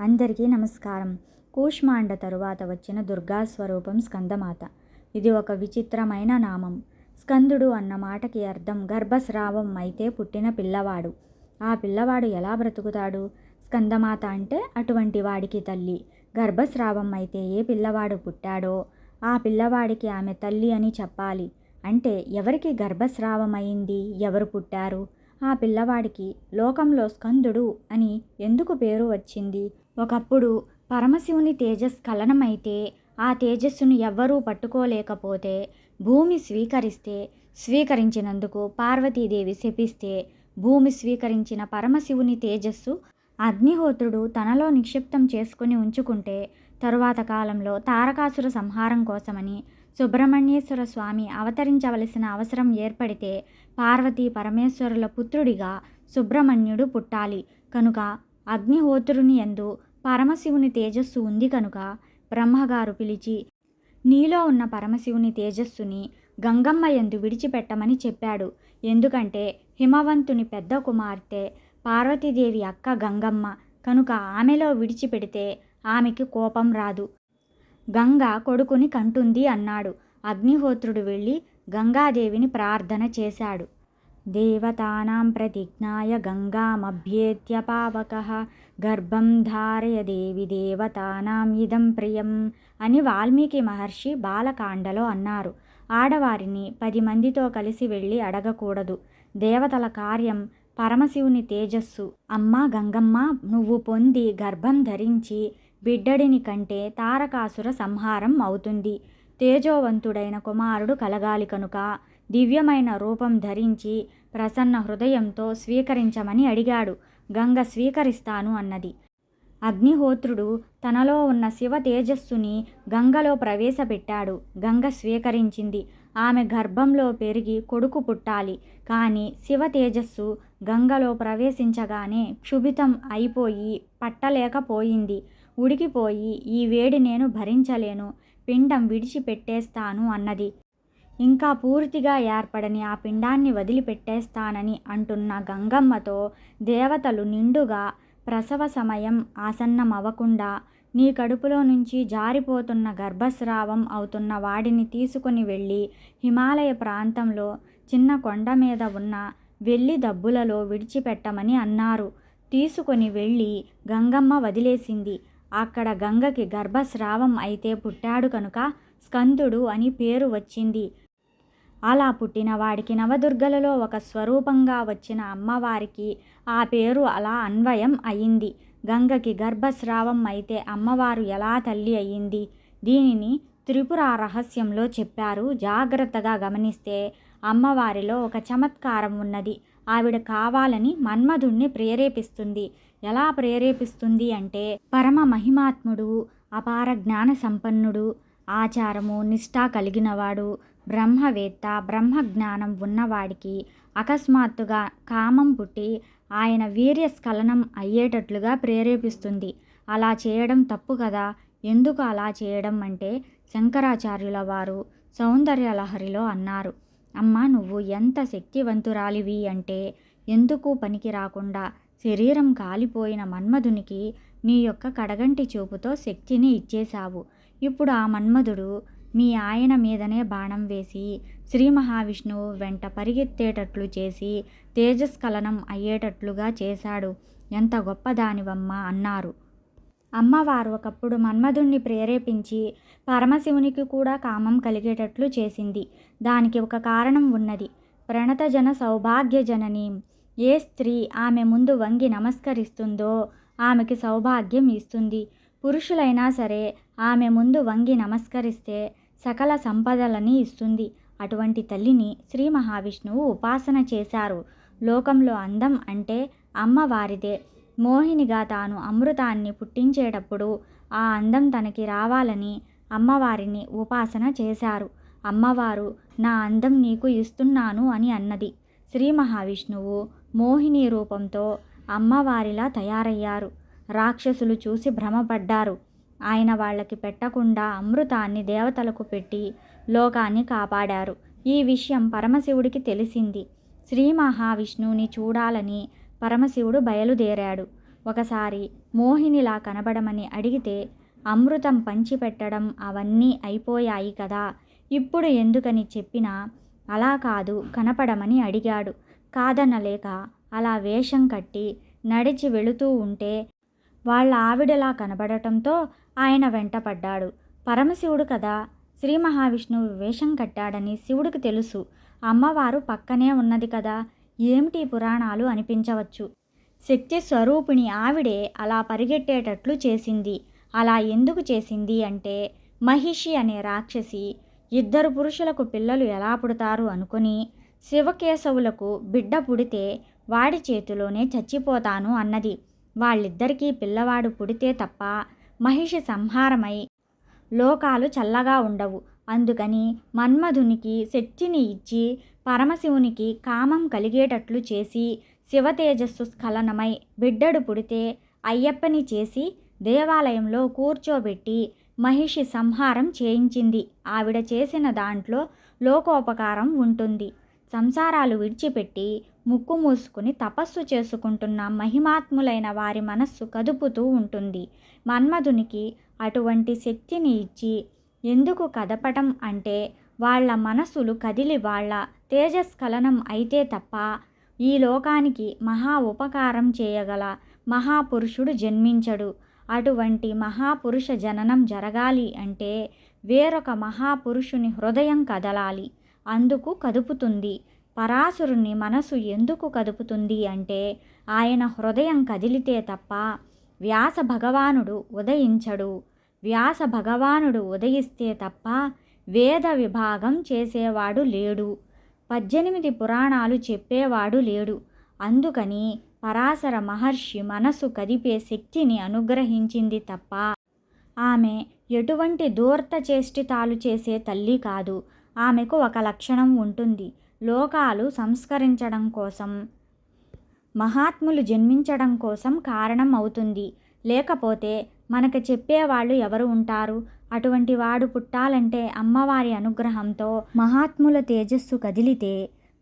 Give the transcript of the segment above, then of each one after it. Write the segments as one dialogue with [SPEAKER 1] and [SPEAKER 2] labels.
[SPEAKER 1] అందరికీ నమస్కారం. కూష్మాండ తరువాత వచ్చిన దుర్గా స్వరూపం స్కందమాత. ఇది ఒక విచిత్రమైన నామం. స్కందుడు అన్న మాటకి అర్థం గర్భస్రావం అయితే పుట్టిన పిల్లవాడు. ఆ పిల్లవాడు ఎలా బ్రతుకుతాడు? స్కందమాత అంటే అటువంటి వాడికి తల్లి. గర్భస్రావం అయితే ఏ పిల్లవాడు పుట్టాడో ఆ పిల్లవాడికి ఆమె తల్లి అని చెప్పాలి. అంటే ఎవరికి గర్భస్రావం అయింది? ఎవరు పుట్టారు? ఆ పిల్లవాడికి లోకంలో స్కందుడు అని ఎందుకు పేరు వచ్చింది? ఒకప్పుడు పరమశివుని తేజస్ఖలనమైతే ఆ తేజస్సును ఎవ్వరూ పట్టుకోలేకపోతే భూమి స్వీకరిస్తే స్వీకరించినందుకు పార్వతీదేవి శపిస్తే భూమి స్వీకరించిన పరమశివుని తేజస్సు అగ్నిహోత్రుడు తనలో నిక్షిప్తం చేసుకుని ఉంచుకుంటే తరువాత కాలంలో తారకాసుర సంహారం కోసమని సుబ్రహ్మణ్యేశ్వర స్వామి అవతరించవలసిన అవసరం ఏర్పడితే పార్వతీ పరమేశ్వరుల పుత్రుడిగా సుబ్రహ్మణ్యుడు పుట్టాలి. కనుక అగ్నిహోత్రుని ఎందు పరమశివుని తేజస్సు ఉంది కనుక బ్రహ్మగారు పిలిచి నీలో ఉన్న పరమశివుని తేజస్సుని గంగమ్మ ఎందు విడిచిపెట్టమని చెప్పాడు. ఎందుకంటే హిమవంతుని పెద్ద కుమార్తె పార్వతీదేవి అక్క గంగమ్మ. కనుక ఆమెలో విడిచిపెడితే ఆమెకి కోపం రాదు. గంగ కొడుకుని కంటుంది అన్నాడు. అగ్నిహోత్రుడు వెళ్ళి గంగాదేవిని ప్రార్థన చేశాడు. దేవతానాం ప్రతిజ్ఞాయ గంగామభ్యేత్య పావక గర్భం ధారయ దేవి దేవతానాం ఇదం ప్రియం అని వాల్మీకి మహర్షి బాలకాండలో అన్నారు. ఆడవారిని పది మందితో కలిసి వెళ్ళి అడగకూడదు. దేవతల కార్యం పరమశివుని తేజస్సు. అమ్మ గంగమ్మ నువ్వు పొంది గర్భం ధరించి బిడ్డడిని కంటే తారకాసుర సంహారం అవుతుంది. తేజోవంతుడైన కుమారుడు కలగాలి కనుక దివ్యమైన రూపం ధరించి ప్రసన్న హృదయంతో స్వీకరించమని అడిగాడు. గంగ స్వీకరిస్తాను అన్నది. అగ్నిహోత్రుడు తనలో ఉన్న శివ తేజస్సుని గంగలో ప్రవేశపెట్టాడు. గంగ స్వీకరించింది. ఆమె గర్భంలో పెరిగి కొడుకు పుట్టాలి. కానీ శివ తేజస్సు గంగలో ప్రవేశించగానే క్షుభితం అయిపోయి పట్టలేకపోయింది. ఉడికిపోయి ఈ వేడి నేను భరించలేను పిండం విడిచిపెట్టేస్తాను అన్నది. ఇంకా పూర్తిగా ఏర్పడని ఆ పిండాన్ని వదిలిపెట్టేస్తానని అంటున్న గంగమ్మతో దేవతలు నిండుగా ప్రసవ సమయం ఆసన్నమవ్వకుండా నీ కడుపులో నుంచి జారిపోతున్న గర్భస్రావం అవుతున్న వాడిని తీసుకుని వెళ్ళి హిమాలయ ప్రాంతంలో చిన్న కొండ మీద ఉన్న వెళ్ళి దబ్బులలో విడిచిపెట్టమని అన్నారు. తీసుకొని వెళ్ళి గంగమ్మ వదిలేసింది. అక్కడ గంగకి గర్భస్రావం అయితే పుట్టాడు కనుక స్కందుడు అని పేరు వచ్చింది. అలా పుట్టిన వాడికి నవదుర్గలలో ఒక స్వరూపంగా వచ్చిన అమ్మవారికి ఆ పేరు అలా అన్వయం అయింది. గంగకి గర్భస్రావం అయితే అమ్మవారు ఎలా తల్లి అయ్యింది దీనిని త్రిపుర రహస్యంలో చెప్పారు. జాగ్రత్తగా గమనిస్తే అమ్మవారిలో ఒక చమత్కారం ఉన్నది. ఆవిడ కావాలని మన్మధుణ్ణి ప్రేరేపిస్తుంది. ఎలా ప్రేరేపిస్తుంది అంటే పరమ మహిమాత్ముడు అపార జ్ఞాన సంపన్నుడు ఆచారము నిష్ఠ కలిగినవాడు బ్రహ్మవేత్త బ్రహ్మజ్ఞానం ఉన్నవాడికి అకస్మాత్తుగా కామం పుట్టి ఆయన వీర్య స్ఖలనం అయ్యేటట్లుగా ప్రేరేపిస్తుంది. అలా చేయడం తప్పు కదా? ఎందుకు అలా చేయడం అంటే శంకరాచార్యుల వారు సౌందర్యలహరిలో అన్నారు. అమ్మ నువ్వు ఎంత శక్తివంతురాలివి అంటే ఎందుకు పనికి రాకుండా శరీరం కాలిపోయిన మన్మధునికి నీ యొక్క కడగంటి చూపుతో శక్తిని ఇచ్చేశావు. ఇప్పుడు ఆ మన్మధుడు మీ ఆయన మీదనే బాణం వేసి శ్రీ మహావిష్ణువు వెంట పరిగెత్తేటట్లు చేసి తేజస్ఖలనం అయ్యేటట్లుగా చేశాడు. ఎంత గొప్పదానివమ్మ అన్నారు. అమ్మవారు ఒకప్పుడు మన్మధుణ్ణి ప్రేరేపించి పరమశివునికి కూడా కామం కలిగేటట్లు చేసింది. దానికి ఒక కారణం ఉన్నది. ప్రణతజన సౌభాగ్యజనని ఏ స్త్రీ ఆమె ముందు వంగి నమస్కరిస్తుందో ఆమెకి సౌభాగ్యం ఇస్తుంది. పురుషులైనా సరే ఆమె ముందు వంగి నమస్కరిస్తే సకల సంపదలని ఇస్తుంది. అటువంటి తల్లిని శ్రీ మహావిష్ణువు ఉపాసన చేశారు. లోకంలో అందం అంటే అమ్మవారిదే మోహినిగా తాను అమృతాన్ని పుట్టించేటప్పుడు ఆ అందం తనకి రావాలని అమ్మవారిని ఉపాసన చేశారు. అమ్మవారు నా అందం నీకు ఇస్తున్నాను అని అన్నది. శ్రీ మహావిష్ణువు మోహిని రూపంతో అమ్మవారిలా తయారయ్యారు. రాక్షసులు చూసి భ్రమపడ్డారు. ఆయన వాళ్ళకి పెట్టకుండా అమృతాన్ని దేవతలకు పెట్టి లోకాన్ని కాపాడారు. ఈ విషయం పరమశివుడికి తెలిసింది. శ్రీ మహావిష్ణువుని చూడాలని పరమశివుడు బయలుదేరాడు. ఒకసారి మోహినిలా కనబడమని అడిగితే అమృతం పంచిపెట్టడం అవన్నీ అయిపోయాయి కదా. ఇప్పుడు ఎందుకని చెప్పినా అలా కాదు కనపడమని అడిగాడు. కాదనలేక అలా వేషం కట్టి నడిచి వెళుతూ ఉంటే వాళ్ళ ఆవిడలా కనబడటంతో ఆయన వెంటపడ్డాడు పరమశివుడు కదా శ్రీ మహావిష్ణువు వేషం కట్టాడని శివుడికి తెలుసు. అమ్మవారు పక్కనే ఉన్నది కదా ఏమిటి పురాణాలు అనిపించవచ్చు? శక్తి స్వరూపిణి ఆవిడే అలా పరిగెట్టేటట్లు చేసింది. అలా ఎందుకు చేసింది అంటే మహిషి అనే రాక్షసి ఇద్దరు పురుషులకు పిల్లలు ఎలా పుడతారు అనుకుని శివకేశవులకు బిడ్డ పుడితే వాడి చేతిలోనే చచ్చిపోతాను అన్నది. వాళ్ళిద్దరికీ పిల్లవాడు పుడితే తప్ప మహిషి సంహారమై లోకాలు చల్లగా ఉండవు. అందుకని మన్మధునికి శక్తిని ఇచ్చి పరమశివునికి కామం కలిగేటట్లు చేసి శివతేజస్సు స్ఖలనమై బిడ్డడు పుడితే అయ్యప్పని చేసి దేవాలయంలో కూర్చోబెట్టి మహిషి సంహారం చేయించింది. ఆవిడ చేసిన దాంట్లో లోకోపకారం ఉంటుంది. సంసారాలు విడిచిపెట్టి ముక్కు మూసుకుని తపస్సు చేసుకుంటున్న మహిమాత్ములైన వారి మనస్సు కదుపుతూ ఉంటుంది. మన్మధునికి అటువంటి శక్తిని ఇచ్చి ఎందుకు కదపటం అంటే వాళ్ళ మనసులు కదిలి వాళ్ళ తేజస్ఖలనం అయితే తప్ప ఈ లోకానికి మహా ఉపకారం చేయగల మహాపురుషుడు జన్మించడు. అటువంటి మహాపురుష జననం జరగాలి అంటే వేరొక మహాపురుషుని హృదయం కదలాలి. అందుకు కదుపుతుంది. పరాశురుని మనసు ఎందుకు కదుపుతుంది అంటే ఆయన హృదయం కదిలితే తప్ప వ్యాస భగవానుడు ఉదయించడు. వ్యాస భగవానుడు ఉదయిస్తే తప్ప వేద విభాగం చేసేవాడు లేడు. పద్దెనిమిది పురాణాలు చెప్పేవాడు లేడు. అందుకని పరాశర మహర్షి మనసు కదిపే శక్తిని అనుగ్రహించింది తప్ప ఆమె ఎటువంటి దూర్త చేష్టితాలు చేసే తల్లి కాదు. ఆమెకు ఒక లక్షణం ఉంటుంది. లోకాలు సంస్కరించడం కోసం మహాత్ములు జన్మించడం కోసం కారణం అవుతుంది. లేకపోతే మనకు చెప్పేవాళ్ళు ఎవరు ఉంటారు? అటువంటి వాడు పుట్టాలంటే అమ్మవారి అనుగ్రహంతో మహాత్ముల తేజస్సు కదిలితే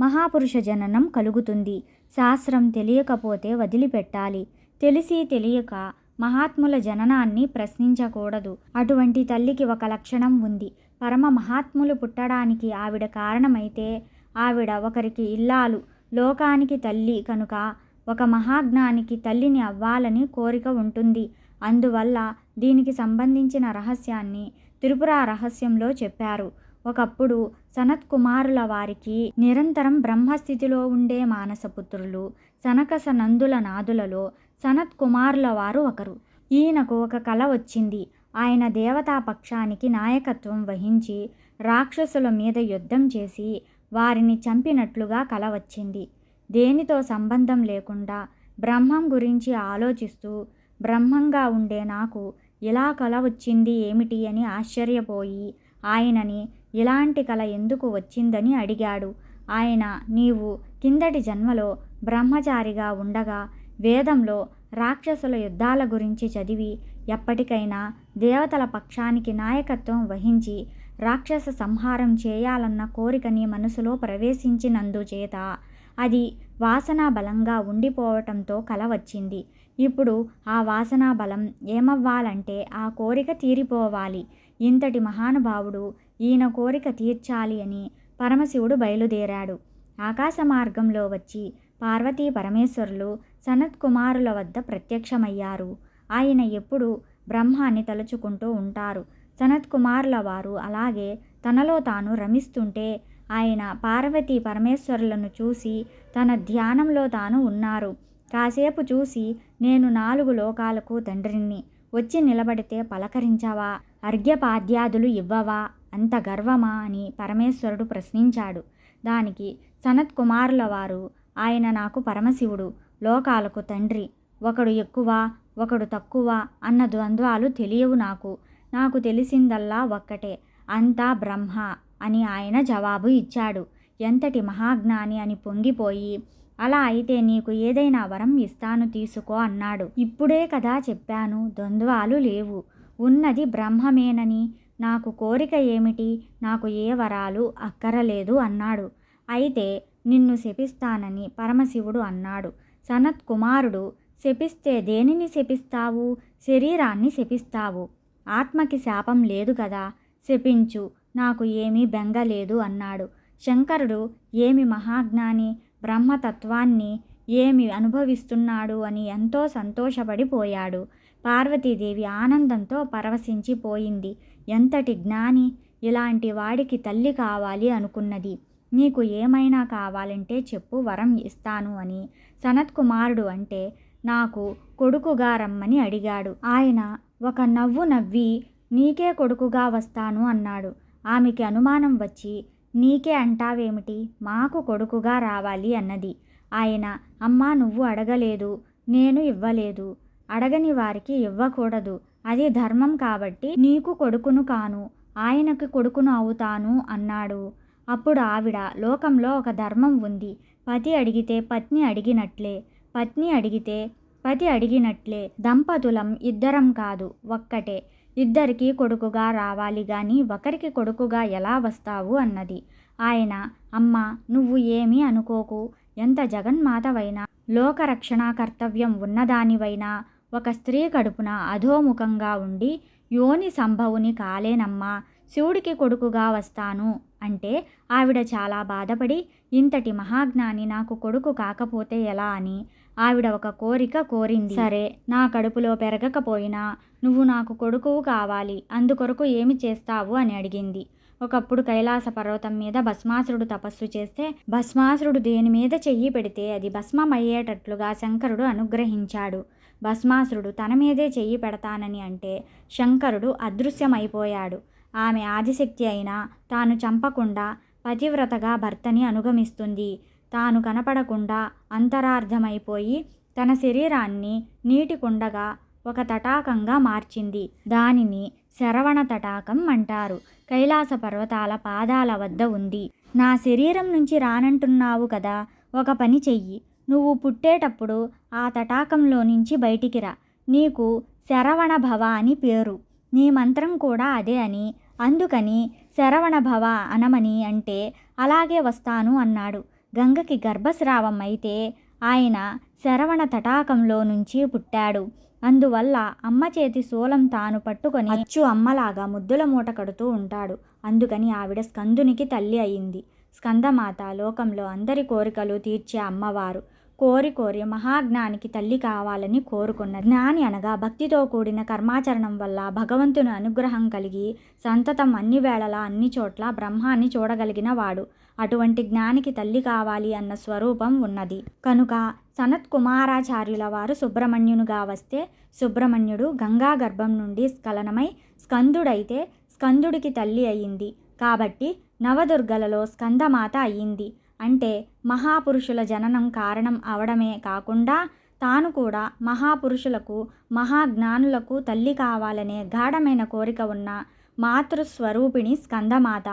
[SPEAKER 1] మహాపురుష జననం కలుగుతుంది. శాస్త్రం తెలియకపోతే వదిలిపెట్టాలి. తెలిసి తెలియక మహాత్ముల జననాన్ని ప్రశ్నించకూడదు. అటువంటి తల్లికి ఒక లక్షణం ఉంది. పరమ మహాత్ములు పుట్టడానికి ఆవిడ కారణమైతే ఆవిడ ఒకరికి ఇల్లాలు లోకానికి తల్లి కనుక ఒక మహాజ్ఞానికి తల్లిని అవ్వాలని కోరిక ఉంటుంది. అందువల్ల దీనికి సంబంధించిన రహస్యాన్ని త్రిపుర రహస్యంలో చెప్పారు. ఒకప్పుడు సనత్ కుమారుల వారికి నిరంతరం బ్రహ్మస్థితిలో ఉండే మానసపుత్రులు సనకస నందుల నాదులలో సనత్ కుమారుల వారు ఒకరు. ఈయనకు ఒక కళ వచ్చింది. ఆయన దేవతా పక్షానికి నాయకత్వం వహించి రాక్షసుల మీద యుద్ధం చేసి వారిని చంపినట్లుగా కల వచ్చింది. దేనితో సంబంధం లేకుండా బ్రహ్మం గురించి ఆలోచిస్తూ బ్రహ్మంగా ఉండే నాకు ఇలా కల వచ్చింది ఏమిటి అని ఆశ్చర్యపోయి ఆయనని ఇలాంటి కల ఎందుకు వచ్చిందని అడిగాడు. ఆయన నీవు కిందటి జన్మలో బ్రహ్మచారిగా ఉండగా వేదంలో రాక్షసుల యుద్ధాల గురించి చదివి ఎప్పటికైనా దేవతల పక్షానికి నాయకత్వం వహించి రాక్షస సంహారం చేయాలన్న కోరికని మనసులో ప్రవేశించినందుచేత అది వాసనా బలంగా ఉండిపోవటంతో కల వచ్చింది. ఇప్పుడు ఆ వాసనా బలం ఏమవ్వాలంటే ఆ కోరిక తీరిపోవాలి. ఇంతటి మహానుభావుడు ఈయన కోరిక తీర్చాలి అని పరమశివుడు బయలుదేరాడు. ఆకాశ మార్గంలో వచ్చి పార్వతీ పరమేశ్వరులు సనత్ కుమారుల వద్ద ప్రత్యక్షమయ్యారు. ఆయన ఎప్పుడు బ్రహ్మాన్ని తలుచుకుంటూ ఉంటారు. సనత్ కుమారుల వారు అలాగే తనలో తాను రమిస్తుంటే ఆయన పార్వతీ పరమేశ్వరులను చూసి తన ధ్యానంలో తాను ఉన్నారు. కాసేపు చూసి నేను నాలుగు లోకాలకు తండ్రిని వచ్చి నిలబడితే పలకరించవా? అర్ఘ్యపాద్యాదులు ఇవ్వవా? అంత గర్వమా? అని పరమేశ్వరుడు ప్రశ్నించాడు. దానికి సనత్ కుమారుల వారు ఆయన నాకు పరమశివుడు లోకాలకు తండ్రి. ఒకడు ఎక్కువ ఒకడు తక్కువ అన్న ద్వంద్వాలు తెలియవు నాకు. నాకు తెలిసిందల్లా ఒక్కటే అంతా బ్రహ్మ అని ఆయన జవాబు ఇచ్చాడు. ఎంతటి మహాజ్ఞాని అని పొంగిపోయి అలా అయితే నీకు ఏదైనా వరం ఇస్తాను తీసుకో అన్నాడు. ఇప్పుడే కదా చెప్పాను ద్వంద్వాలు లేవు. ఉన్నది బ్రహ్మమేనని నాకు కోరిక ఏమిటి నాకు ఏ వరాలు అక్కరలేదు అన్నాడు. అయితే నిన్ను శపిస్తానని పరమశివుడు అన్నాడు. సనత్ కుమారుడు శపిస్తే దేనిని శపిస్తావు? శరీరాన్ని శపిస్తావు. ఆత్మకి శాపం లేదు కదా. శపించు. నాకు ఏమీ బెంగ లేదు అన్నాడు. శంకరుడు ఏమి మహాజ్ఞాని? బ్రహ్మతత్వాన్ని ఏమి అనుభవిస్తున్నాడు? అని ఎంతో సంతోషపడిపోయాడు పార్వతీదేవి ఆనందంతో పరవశించిపోయింది. ఎంతటి జ్ఞాని? ఇలాంటి వాడికి తల్లి కావాలి అనుకున్నది. నీకు ఏమైనా కావాలంటే చెప్పు వరం ఇస్తాను అని సనత్ కుమారుడు అంటే నాకు కొడుకుగా రమ్మని అడిగాడు. ఆయన ఒక నవ్వు నవ్వి నీకే కొడుకుగా వస్తాను అన్నాడు. ఆమెకి అనుమానం వచ్చి నీకే అంటావేమిటి? మాకు కొడుకుగా రావాలి అన్నది. ఆయన అమ్మా నువ్వు అడగలేదు నేను ఇవ్వలేదు. అడగని వారికి ఇవ్వకూడదు. అది ధర్మం కాబట్టి నీకు కొడుకును కాను ఆయనకు కొడుకును అవుతాను అన్నాడు. అప్పుడు ఆవిడ లోకంలో ఒక ధర్మం ఉంది. పతి అడిగితే పత్ని అడిగినట్లే. పత్ని అడిగితే పతి అడిగినట్లే. దంపతులం ఇద్దరం కాదు ఒక్కటే. ఇద్దరికి కొడుకుగా రావాలి గాని ఒకరికి కొడుకుగా ఎలా వస్తావు? అన్నది. ఆయన అమ్మ నువ్వు ఏమీ అనుకోకు. ఎంత జగన్మాతవైనా లోకరక్షణ కర్తవ్యం ఉన్నదానివైనా ఒక స్త్రీ కడుపున అధోముఖంగా ఉండి యోని సంభవుని కాలేనమ్మా. శివుడికి కొడుకుగా వస్తాను. అంటే ఆవిడ చాలా బాధపడి ఇంతటి మహాజ్ఞాని నాకు కొడుకు కాకపోతే ఎలా అని? ఆవిడ ఒక కోరిక కోరింది. సరే నా కడుపులో పెరగకపోయినా నువ్వు నాకు కొడుకువు కావాలి అందుకొరకు ఏమి చేస్తావు? అని అడిగింది. ఒకప్పుడు కైలాస పర్వతం మీద భస్మాసురుడు తపస్సు చేస్తే భస్మాసురుడు దేని మీద చెయ్యి పెడితే అది భస్మమయ్యేటట్లుగా శంకరుడు అనుగ్రహించాడు. భస్మాసురుడు తన మీదే చెయ్యి పెడతానని అంటే శంకరుడు అదృశ్యమైపోయాడు. ఆమె ఆదిశక్తి అయినా తాను చంపకుండా పతివ్రతగా భర్తని అనుగమిస్తుంది. తాను కనపడకుండా అంతరార్థమైపోయి తన శరీరాన్ని నీటి కుండగా ఒక తటాకంగా మార్చింది. దానిని శరవణ తటాకం అంటారు. కైలాస పర్వతాల పాదాల వద్ద ఉంది. నా శరీరం నుంచి రానంటున్నావు కదా ఒక పని చెయ్యి. నువ్వు పుట్టేటప్పుడు ఆ తటాకంలో నుంచి బయటికి రా. నీకు శరవణ భవ అని పేరు. నీ మంత్రం కూడా అదే అని అందుకని శరవణ భవ అనమని అంటే అలాగే వస్తాను అన్నాడు. గంగకి గర్భస్రావం అయితే ఆయన శరవణ తటాకంలో నుంచి పుట్టాడు. అందువల్ల అమ్మ చేతి శూలం తాను పట్టుకొని అచ్చు అమ్మలాగా ముద్దుల మూట కడుతూ ఉంటాడు. అందుకని ఆవిడ స్కందునికి తల్లి అయింది. స్కందమాత లోకంలో అందరి కోరికలు తీర్చే అమ్మవారు. కోరి కోరి మహాజ్ఞానికి తల్లి కావాలని కోరుకున్న జ్ఞాని అనగా భక్తితో కూడిన కర్మాచరణం వల్ల భగవంతుని అనుగ్రహం కలిగి సంతతం అన్ని వేళలా అన్ని చోట్ల బ్రహ్మాన్ని చూడగలిగిన వాడు. అటువంటి జ్ఞానికి తల్లి కావాలి అన్న స్వరూపం ఉన్నది. కనుక సనత్ కుమారాచార్యుల వారు సుబ్రహ్మణ్యునిగా వస్తే సుబ్రహ్మణ్యుడు గంగా గర్భం నుండి స్ఖలనమై స్కందుడైతే స్కందుడికి తల్లి అయింది. కాబట్టి నవదుర్గలలో స్కందమాత అయ్యింది. అంటే మహాపురుషుల జననం కారణం అవడమే కాకుండా తాను కూడా మహాపురుషులకు మహాజ్ఞానులకు తల్లి కావాలనే గాఢమైన కోరిక ఉన్న మాతృస్వరూపిణి స్కందమాత.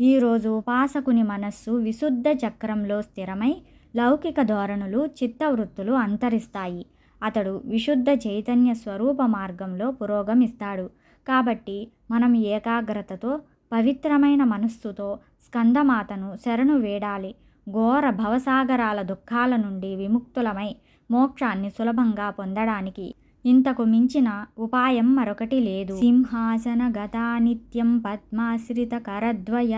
[SPEAKER 1] ఈరోజు ఉపాసకుని మనస్సు విశుద్ధ చక్రంలో స్థిరమై లౌకిక ధోరణులు చిత్తవృత్తులు అంతరిస్తాయి. అతడు విశుద్ధ చైతన్య స్వరూప మార్గంలో పురోగమిస్తాడు. కాబట్టి మనం ఏకాగ్రతతో పవిత్రమైన మనస్సుతో స్కందమాతను శరణు వేడాలి. ఘోర భవసాగరాల దుఃఖాల నుండి విముక్తులమై మోక్షాన్ని సులభంగా పొందడానికి ఇంతకు మించిన ఉపాయం మరొకటి లేదు. సింహాసన గతా నిత్యం పద్మాశ్రిత కరద్వయ.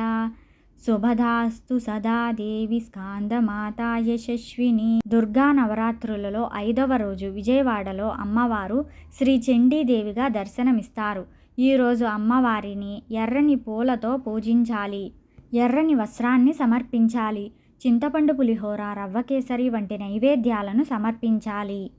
[SPEAKER 1] శుభదాస్తు సదా దేవి స్కాందమాత యశస్విని. దుర్గా నవరాత్రులలో ఐదవ రోజు విజయవాడలో అమ్మవారు శ్రీ చండీదేవిగా దర్శనమిస్తారు. ఈరోజు అమ్మవారిని ఎర్రని పూలతో పూజించాలి. ఎర్రని వస్త్రాన్ని సమర్పించాలి. చింతపండు పులిహోర రవ్వ కేసరి వంటి నైవేద్యాలను సమర్పించాలి.